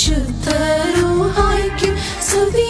വിശുദ്ധ റൂഹായിക്കും സ്തുതി